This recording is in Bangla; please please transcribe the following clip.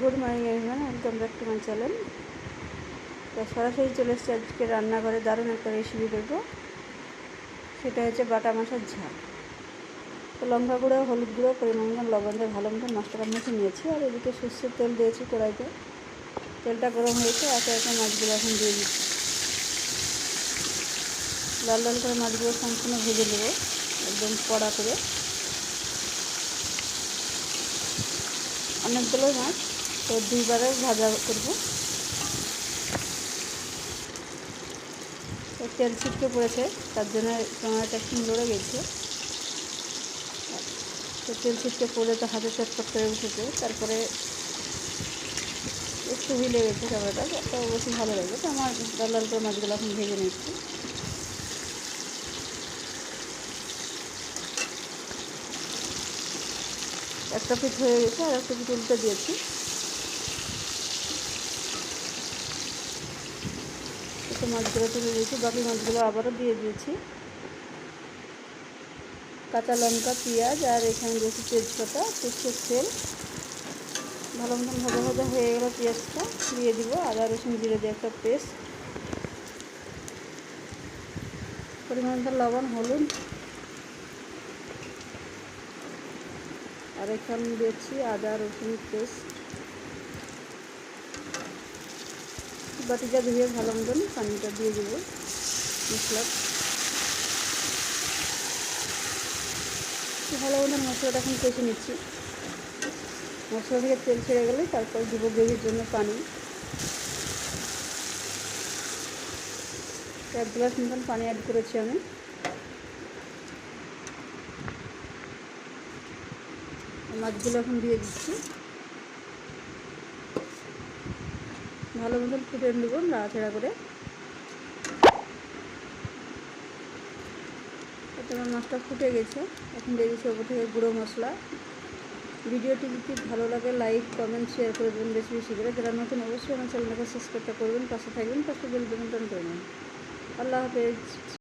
Good morning everyone welcome back to my channel তো সরাসরি চলে এসেছি আজকে রান্নাঘরে দারুণ একটা রেসিপি করব। সেটা হচ্ছে বাটা মাছের ঝাল। তো লঙ্কা গুঁড়ো, হলুদ গুঁড়ো, পরিমাণ লবণ দিয়ে ভালো মতন মাছটা মেখে নিয়েছি, আর এদিকে সর্ষের তেল দিয়েছি কড়াইতে। তেলটা গরম হয়েছে, একে একে মাছগুলো এখন দিয়ে দিচ্ছি। লাল লাল করে মাছগুলো সম্পূর্ণ ভেজে দেবো একদম কড়া করে। অনেকগুলো মাছ তো দুইবারে ভাজা করব। তো তেল ছিটকে পড়েছে, তার জন্য ক্যামেরাটা একটু লড়ে গেছে। তো তেল ছিটকে পড়ে তো হাতে চটপট করে উঠেছে, তারপরে একটু হিলে গেছে ক্যামেরাটা তো অবশ্যই ভালো লাগবে তো আমার লাল লাল মাছগুলো এখন ভেজে নিচ্ছি। একটা পিঠ হয়ে গেছে আর একটা পিঠ উল্টে দিয়েছি। একটু মাছগুলো তুলে দিয়েছি বাকি মাছগুলো আবারও দিয়ে দিয়েছি। কাঁচা লঙ্কা, পেঁয়াজ আর এখানে দিয়েছি তেজপাতা, সর্ষের তেল। ভালো মতন ভাজা ভাজা হয়ে গেলো পেঁয়াজটা, দিয়ে দিব আদা, রসুন জিরে দিয়ে একটা পেস্ট। পরিমাণ লবণ, হলুদ। আর এখানে দিয়েছি আদা, রসুন, পেস্ট। বাটিটা ধুয়ে ভালো মতন পানিটা দিয়ে দেবো, মশলা। ভালো মতন মশলাটা এখন কষে নিচ্ছি। মশলা থেকে তেল ছেড়ে গেলে তারপর দেবো গ্রেভির জন্য পানি। এক গ্লাস মতন পানি অ্যাড করেছি আমি। মাছগুলো এখন দিয়ে দিচ্ছি। ভালো মতন ফুটে নেব, নাড়াচাড়া করে। এতে আমার মাছটা ফুটে গেছে। এখন দিয়ে দিচ্ছি ওপর থেকে গুঁড়ো মশলা। ভিডিওটি যদি ভালো লাগে, লাইক, কমেন্ট, শেয়ার করে দেবেন বেশি বেশি করে। যারা নতুন, অবশ্যই আমার চ্যানেলটাকে সাবস্ক্রাইবটা করবেন, পাশে থাকবেন, পাশে বেল করবেন আল্লাহ হাফেজ।